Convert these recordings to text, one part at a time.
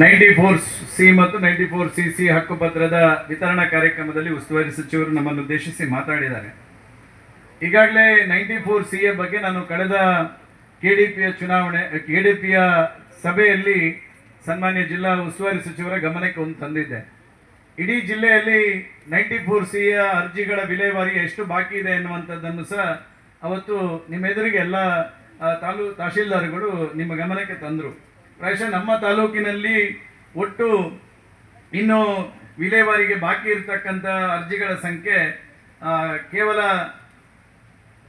Ninety four C ಮತ್ತು ninety four C C ಹಕ್ಕುಪತ್ರದ ವಿತರಣಾ ಕಾರ್ಯಕ್ರಮದಲ್ಲಿ ಉಸ್ತುವಾರಿ ಸಚಿವರು ನಮ್ಮನ್ನು ಉದ್ದೇಶಿಸಿ ಮಾತಾಡಿದ್ದಾರೆ. ಈಗಾಗಲೇ ನೈಂಟಿ ಫೋರ್ ಸಿ ಎ ಬಗ್ಗೆ ನಾನು ಕಳೆದ ಕೆ ಡಿ ಪಿಯ ಚುನಾವಣೆ ಕೆ ಡಿ ಪಿಯ ಸಭೆಯಲ್ಲಿ ಸನ್ಮಾನ್ಯ ಜಿಲ್ಲಾ ಉಸ್ತುವಾರಿ ಸಚಿವರ ಗಮನಕ್ಕೆ ಒಂದು ತಂದಿದ್ದೆ. ಇಡೀ ಜಿಲ್ಲೆಯಲ್ಲಿ ನೈಂಟಿ ಫೋರ್ ಸಿ ಯ ಅರ್ಜಿಗಳ ವಿಲೇವಾರಿ ಎಷ್ಟು ಬಾಕಿ ಇದೆ ಎನ್ನುವಂಥದ್ದನ್ನು ಸಹ ಅವತ್ತು ನಿಮ್ಮ ಎದುರಿಗೆ ಎಲ್ಲ ತಾಲೂ, ತಹಶೀಲ್ದಾರ್ಗಳು ನಿಮ್ಮ ಗಮನಕ್ಕೆ ತಂದರು. ಪ್ರಾಯಶಃ ನಮ್ಮ ತಾಲೂಕಿನಲ್ಲಿ ಒಟ್ಟು ಇನ್ನು ವಿಲೇವಾರಿಗೆ ಬಾಕಿ ಇರತಕ್ಕಂಥ ಅರ್ಜಿಗಳ ಸಂಖ್ಯೆ ಕೇವಲ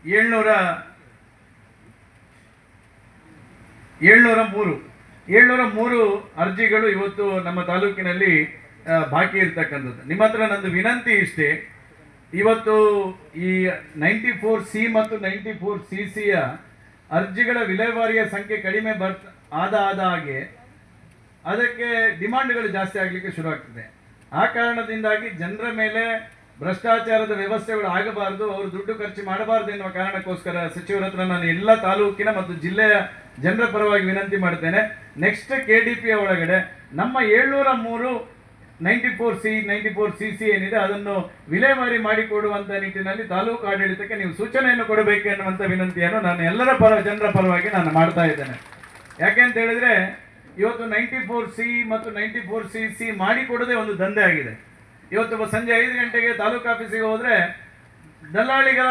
ಏಳ್ನೂರ ಏಳ್ನೂರ ಮೂರು. ಏಳ್ನೂರ ಮೂರು ಅರ್ಜಿಗಳು ಇವತ್ತು ನಮ್ಮ ತಾಲೂಕಿನಲ್ಲಿ ಬಾಕಿ ಇರ್ತಕ್ಕಂಥದ್ದು. ನಿಮ್ಮ ಹತ್ರ ನಂದು ವಿನಂತಿ ಇಷ್ಟೇ, ಇವತ್ತು ಈ ನೈಂಟಿ ಫೋರ್ ಸಿ ಮತ್ತು ನೈಂಟಿ ಫೋರ್ ಸಿ ಸಿಯ ಅರ್ಜಿಗಳ ವಿಲೇವಾರಿಯ ಸಂಖ್ಯೆ ಕಡಿಮೆ ಬರ್ತ ಆದ ಆದ ಹಾಗೆ ಅದಕ್ಕೆ ಡಿಮಾಂಡ್ಗಳು ಜಾಸ್ತಿ ಆಗಲಿಕ್ಕೆ ಶುರು ಆಗ್ತದೆ. ಆ ಕಾರಣದಿಂದಾಗಿ ಜನರ ಮೇಲೆ ಭ್ರಷ್ಟಾಚಾರದ ವ್ಯವಸ್ಥೆಗಳು ಆಗಬಾರದು, ಅವರು ದುಡ್ಡು ಖರ್ಚು ಮಾಡಬಾರದು ಎನ್ನುವ ಕಾರಣಕ್ಕೋಸ್ಕರ ಸಚಿವರ ಹತ್ರ ನಾನು ಎಲ್ಲ ತಾಲೂಕಿನ ಮತ್ತು ಜಿಲ್ಲೆಯ ಜನರ ಪರವಾಗಿ ವಿನಂತಿ ಮಾಡ್ತೇನೆ. ನೆಕ್ಸ್ಟ್ ಕೆ ಡಿ ಪಿಯ ಒಳಗಡೆ ನಮ್ಮ ಏಳ್ನೂರ ಮೂರು ninety four C, ninety four C C ಏನಿದೆ ಅದನ್ನು ವಿಲೇವಾರಿ ಮಾಡಿಕೊಡುವಂಥ ನಿಟ್ಟಿನಲ್ಲಿ ತಾಲೂಕು ಆಡಳಿತಕ್ಕೆ ನೀವು ಸೂಚನೆಯನ್ನು ಕೊಡಬೇಕು ಎನ್ನುವಂಥ ವಿನಂತಿಯನ್ನು ನಾನು ಎಲ್ಲರ ಪರ, ಜನರ ಪರವಾಗಿ ನಾನು ಮಾಡ್ತಾ ಇದ್ದೇನೆ. ಯಾಕೆ ಅಂತ ಹೇಳಿದ್ರೆ ಇವತ್ತು ನೈಂಟಿ ಫೋರ್ ಸಿ ಮತ್ತು ನೈಂಟಿ ಫೋರ್ ಸಿ ಸಿ ಮಾಡಿಕೊಡೋದೇ ಒಂದು ದಂಧೆ ಆಗಿದೆ. ಇವತ್ತು ಸಂಜೆ ಐದು ಗಂಟೆಗೆ ತಾಲೂಕು ಆಫೀಸಿಗೆ ಹೋದರೆ ದಲ್ಲಾಳಿಗಳ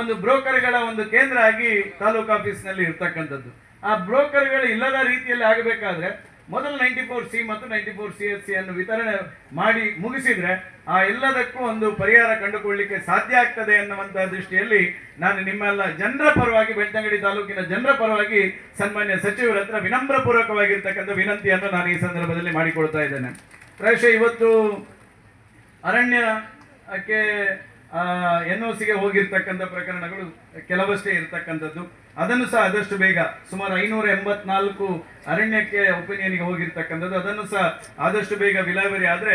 ಒಂದು ಬ್ರೋಕರ್ಗಳ ಒಂದು ಕೇಂದ್ರ ಆಗಿ ತಾಲೂಕು ಆಫೀಸ್ನಲ್ಲಿ ಇರ್ತಕ್ಕಂಥದ್ದು. ಆ ಬ್ರೋಕರ್ಗಳು ಇಲ್ಲದ ರೀತಿಯಲ್ಲಿ ಆಗಬೇಕಾದ್ರೆ ಮೊದಲು ನೈಂಟಿ ಫೋರ್ ಸಿ ಮತ್ತು ninety four C S C ಅನ್ನು ವಿತರಣೆ ಮಾಡಿ ಮುಗಿಸಿದ್ರೆ ಆ ಎಲ್ಲದಕ್ಕೂ ಒಂದು ಪರಿಹಾರ ಕಂಡುಕೊಳ್ಳಲಿಕ್ಕೆ ಸಾಧ್ಯ ಆಗ್ತದೆ ಅನ್ನುವಂತಹ ದೃಷ್ಟಿಯಲ್ಲಿ ನಾನು ನಿಮ್ಮೆಲ್ಲ ಜನರ ಪರವಾಗಿ ಬೆಳ್ತಂಗಡಿ ತಾಲೂಕಿನ ಜನರ ಪರವಾಗಿ ಸನ್ಮಾನ್ಯ ಸಚಿವರ ಹತ್ರ ವಿನಮ್ರ ಪೂರ್ವಕವಾಗಿರ್ತಕ್ಕಂಥ ವಿನಂತಿಯನ್ನು ನಾನು ಈ ಸಂದರ್ಭದಲ್ಲಿ ಮಾಡಿಕೊಳ್ತಾ ಇದ್ದೇನೆ. ಪ್ರಾಯಶಃ ಇವತ್ತು ಅರಣ್ಯಕ್ಕೆ ಎನ್ ಒ ಸಿಗೆ ಹೋಗಿರ್ತಕ್ಕಂಥ ಪ್ರಕರಣಗಳು ಕೆಲವಷ್ಟೇ ಇರತಕ್ಕಂಥದ್ದು. ಅದನ್ನು ಸಹ ಆದಷ್ಟು ಬೇಗ, ಸುಮಾರು ಐನೂರ ಎಂಬತ್ನಾಲ್ಕು ಅರಣ್ಯಕ್ಕೆ ಒಪಿನಿಯನ್ಗೆ ಹೋಗಿರ್ತಕ್ಕಂಥದ್ದು. ಅದನ್ನು ಸಹ ಆದಷ್ಟು ಬೇಗ ವಿಲೇವಾರಿ ಆದರೆ